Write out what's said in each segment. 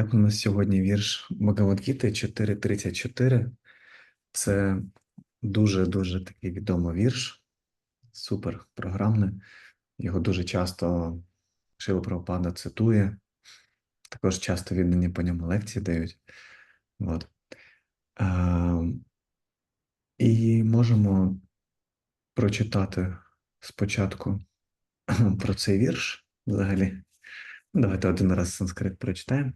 Так, у нас сьогодні вірш Бхагавадгіти 4.34. Це дуже-дуже такий відомий вірш, супер програмний. Його дуже часто Шила Прабхупада цитує. Також часто віддані по ньому лекції дають. От. А, і можемо прочитати спочатку про цей вірш взагалі. Давайте один раз санскрит прочитаємо.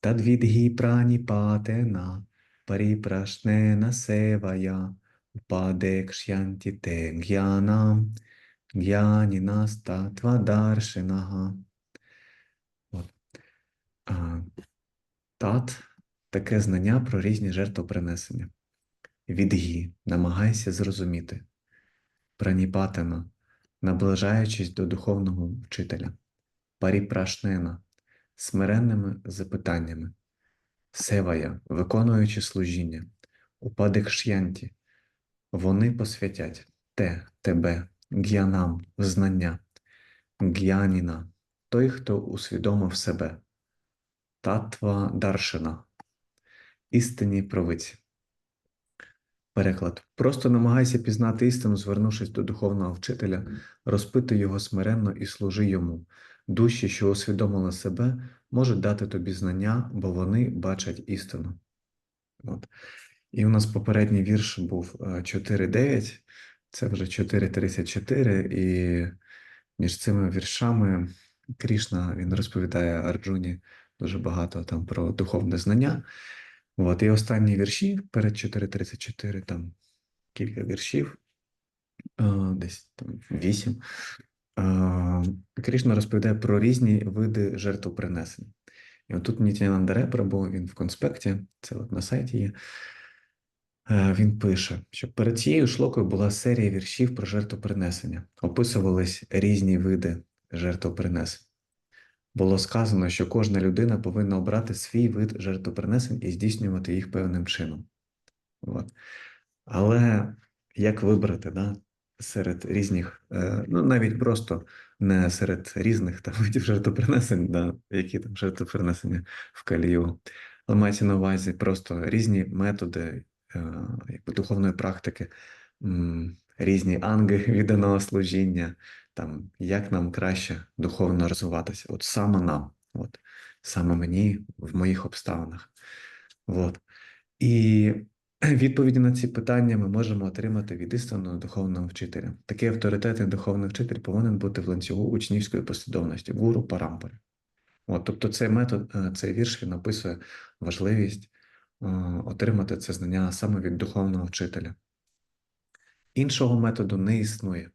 Тадвідгі праніпатена паріпрашнена севая упадекшянті те г'янам г'янінастатвадаршинага. Тат таке знання про різні жертвопринесення. Відгі намагайся зрозуміти. Праніпатена, наближаючись до духовного вчителя. Паріпрашнена смиренними запитаннями, севая, виконуючи служіння, упадик ш'янті, вони посвятять те, тебе, г'янам, знання, г'яніна, той, хто усвідомив себе, татва даршина, істинні провиці. Переклад. Просто намагайся пізнати істину, звернувшись до духовного вчителя, розпитуй його смиренно і служи йому. Душі, що усвідомили себе, можуть дати тобі знання, бо вони бачать істину. От. І у нас попередній вірш був е, 4.9, це вже 4.34, і між цими віршами Крішна він розповідає Арджуні дуже багато там про духовне знання. От, і останні вірші перед 4.34, там кілька віршів, е, десь там 8. Крішна розповідає про різні види жертвопринесень. І отут Нітянанда Репрабу, він в конспекті, це от на сайті є. е, Він пише, що перед цією шлокою була серія віршів про жертвопринесення. Описувались різні види жертвопринесень. Було сказано, що кожна людина повинна обрати свій вид жертвопринесень і здійснювати їх певним чином. От. Але як вибрати да, серед різних, е, ну навіть просто не серед різних там видів жертвопринесень, да, які там жертвопринесення в калію, але мається на увазі просто різні методи е, якби, духовної практики, різні анги відданого служіння, там, як нам краще духовно розвиватися, от саме нам, от, саме мені в моїх обставинах. От. І відповіді на ці питання ми можемо отримати від істинного духовного вчителя. Такий авторитетний духовний вчитель повинен бути в ланцюгу учнівської послідовності, гуру парампори. От, тобто цей метод, е, цей вірш він описує важливість е, отримати це знання саме від духовного вчителя. Іншого методу не існує,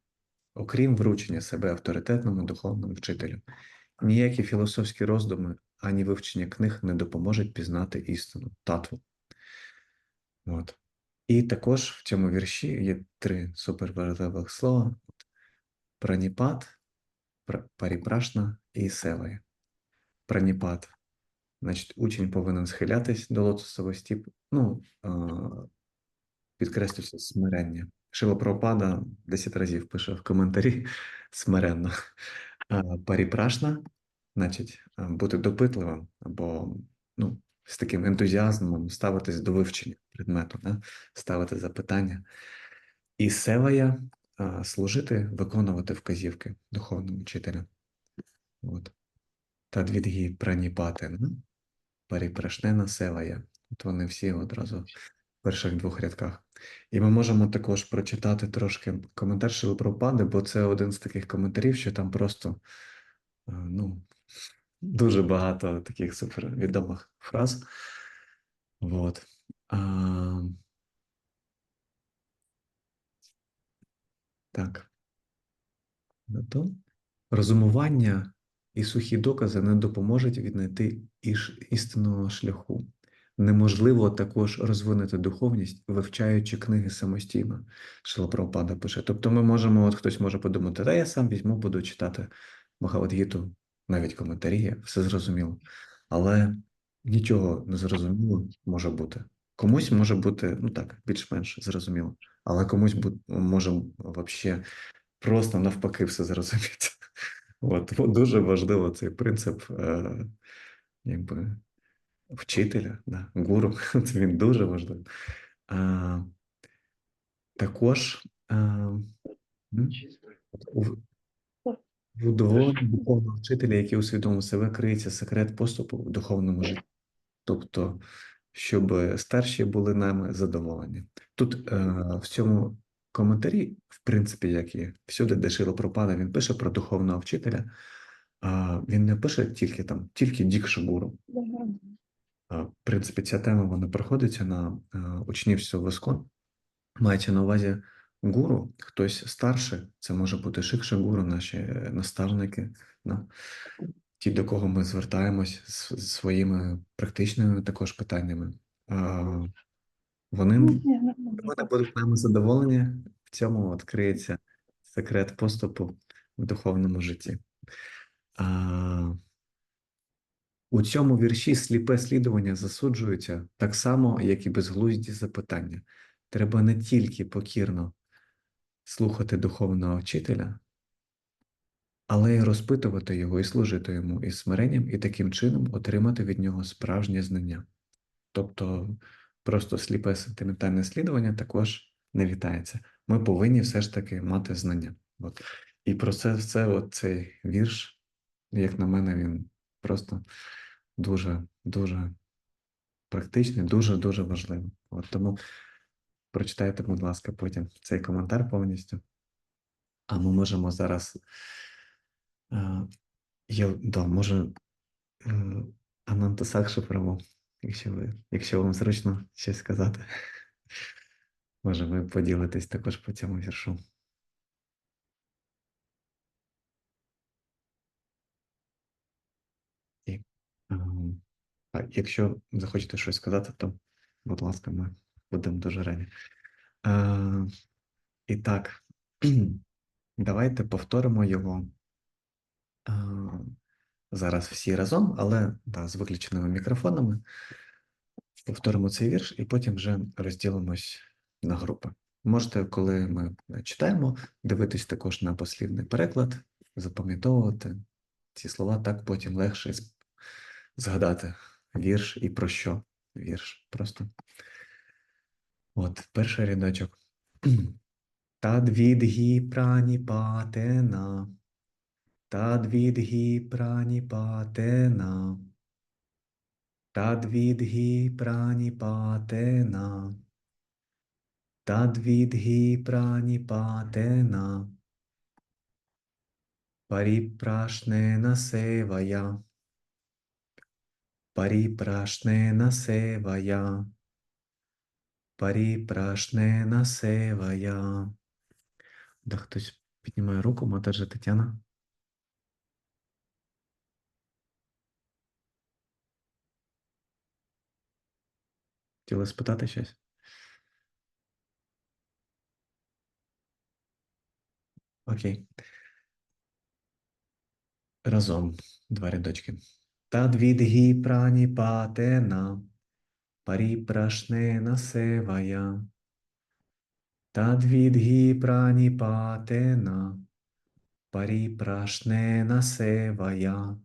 окрім вручення себе авторитетному духовному вчителю. Ніякі філософські роздуми ані вивчення книг не допоможуть пізнати істину, татву. От. І також в цьому вірші є три суперважливих слова: праніпат, пра- паріпрашна і севая. Праніпат. Значить, учень повинен схилятись до лотосового стіп, ну, підкреслюється смирення. Шила Прабхупада 10 разів пише в коментарі смиренно. Паріпрашна, значить, бути допитливим або ну, з таким ентузіазмом ставитись до вивчення предмету, да? ставити запитання. І севая а, служити, виконувати вказівки духовному вчителя. От. Тадвідгі праніпати, паріпрашнена севая. От вони всі одразу в перших двох рядках. І ми можемо також прочитати трошки коментар Шили Прабхупади, бо це один з таких коментарів, що там просто ну, дуже багато таких супервідомих фраз. Вот. А, так. Розумування і сухі докази не допоможуть віднайти іш, істинного шляху. Неможливо також розвинути духовність, вивчаючи книги самостійно, Шила Прабхупада пише. Тобто ми можемо, от хтось може подумати, та я сам візьму, буду читати Бхагавадгіту, навіть коментарі, все зрозуміло. Але нічого не зрозуміло може бути. Комусь може бути, ну так, більш-менш зрозуміло, але комусь бу- може взагалі просто навпаки все зрозуміти. От, от дуже важливо цей принцип, е, якби вчителя, да, гуру, це він дуже важливий. А, Також а, у, в духовного вчителя, який усвідомив себе, криється секрет поступу в духовному житті. Тобто, щоб старші були нами задоволені. Тут е, в цьому коментарі, в принципі, як і всюди, де Шило пропада, він пише про духовного вчителя. А він не пише тільки там, тільки Дік Дікшагуру. В принципі, ця тема вона проходиться на е, учнівство в Мається на увазі гуру, хтось старший, це може бути шикша-гуру, наші е, наставники, да? ті, до кого ми звертаємось з своїми практичними також питаннями. Вони, вони будуть нами задоволені, в цьому відкриється секрет поступу в духовному житті. А, У цьому вірші сліпе слідування засуджується так само, як і безглузді запитання. Треба не тільки покірно слухати духовного вчителя, але й розпитувати його і служити йому із смиренням, і таким чином отримати від нього справжнє знання. Тобто просто сліпе сентиментальне слідування також не вітається. Ми повинні все ж таки мати знання. От. І про це все цей вірш, як на мене, він просто дуже, дуже практичний, дуже-дуже важливий. От Тому прочитайте, будь ласка, потім цей коментар повністю. А ми можемо зараз. Я, да, може, Ананта Сакшипраму, якщо ви, якщо вам зручно щось сказати, може ви поділитесь також по цьому віршу. І, а якщо захочете щось сказати, то, будь ласка, ми будемо дуже раді. А, І так, давайте повторимо його а, зараз всі разом, але да, з виключеними мікрофонами. Повторимо цей вірш і потім вже розділимось на групи. Можете, коли ми читаємо, дивитись також на послівний переклад, запам'ятовувати ці слова, так потім легше згадати вірш і про що вірш. Просто. От, перший рядочок. Тадвідгі праніпатена. Тадвідгі праніпатена. Тадвідгі праніпатена. Тадвідгі праніпатена. Паріпрашнена севая. Паріпрашнена севая. Паріпрашнена севая. Да хтось піднімає руку, Матержа Тетяна. Хотіли спитати щось? Окей. Разом два рядочки. Тадвідгі праніпатена, паріпрашнена севая. Тадвідгі праніпатена, паріпрашнена севая.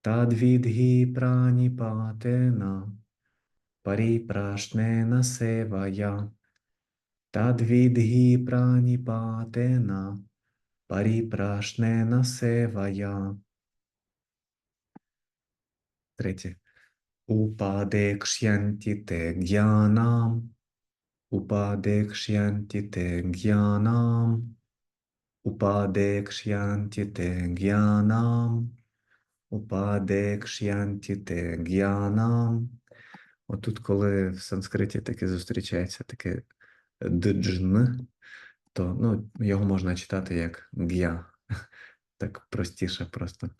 Тадвідгі праніпатена, паріпрашнена севая. Тадвідгі праніпатена, паріпрашнена севая. Третє. Упадекшянті те гьянам. Упадекшянті те гьянам. Упадекшянті те гьянам. Упадекшянті те гьянам. Отут, коли в санскриті таке зустрічається таке джн, то ну, його можна читати як г'я. Так простіше просто.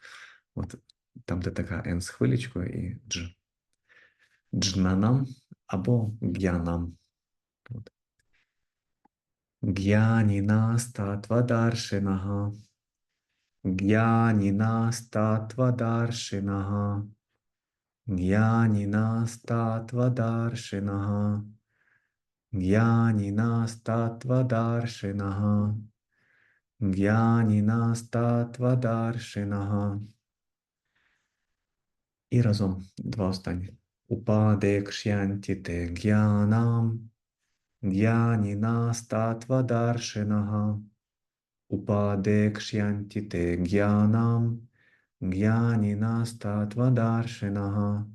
От там, де така Н з хвилічкою і дж. Джнанам або г'янам. Г'яніна статва даршинага. Г'яніна статва даршинага. Г'яніна статва даршинага. Г'яніна статва даршинага. Г'яніна статва даршинага. І разом два останні. Гьяніна статва даршинага. Упадекшянті те гьянам, гьяніна статва даршинага.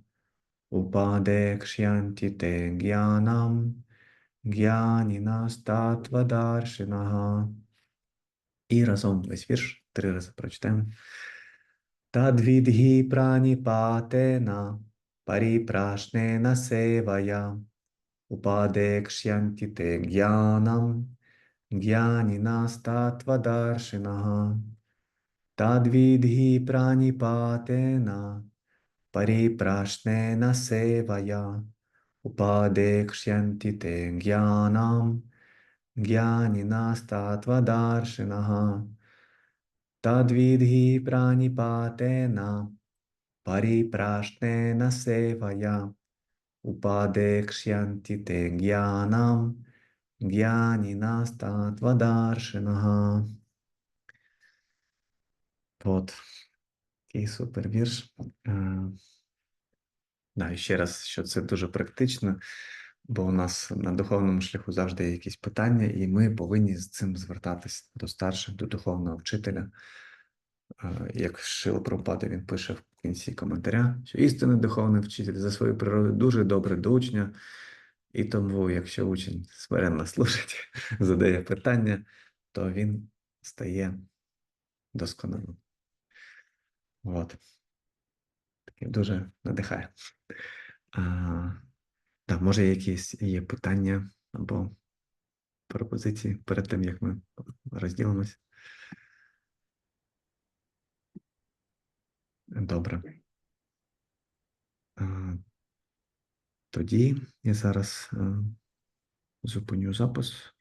Упадекшянті те гьянам, гьяніна статва даршинага. І разом весь вірш три рази прочитаємо. Тадвідгі праніпатена, परिप्राश्नेन सेवया उपादेक्ष्यन्ति ते ज्ञानम् ज्ञानिनास्तात्वदर्शिनः तद्विधि प्राणिपातेन परिप्राश्नेन सेवया उपादेक्ष्यन्ति ते ज्ञानाम् ज्ञानिनास्तात्वदार्शिनः तद्विधि प्राणिपातेन севая, те гьянам, гьяніна статва даршинага. От. Такий супер вірш. Е, Да, і ще раз, що це дуже практично, бо у нас на духовному шляху завжди є якісь питання, і ми повинні з цим звертатись до старших, до духовного вчителя. Е, Як Шила Прабхупада, він пише в кінці коментаря, що істинний духовний вчитель за свою природу дуже добре до учня, і тому, якщо учень смиренно слушать, задає питання, то він стає досконалим. От. Таке дуже надихає. А, так, може, якісь є питання або пропозиції перед тим, як ми розділимось? Добре. Тоді я зараз зупиню запис.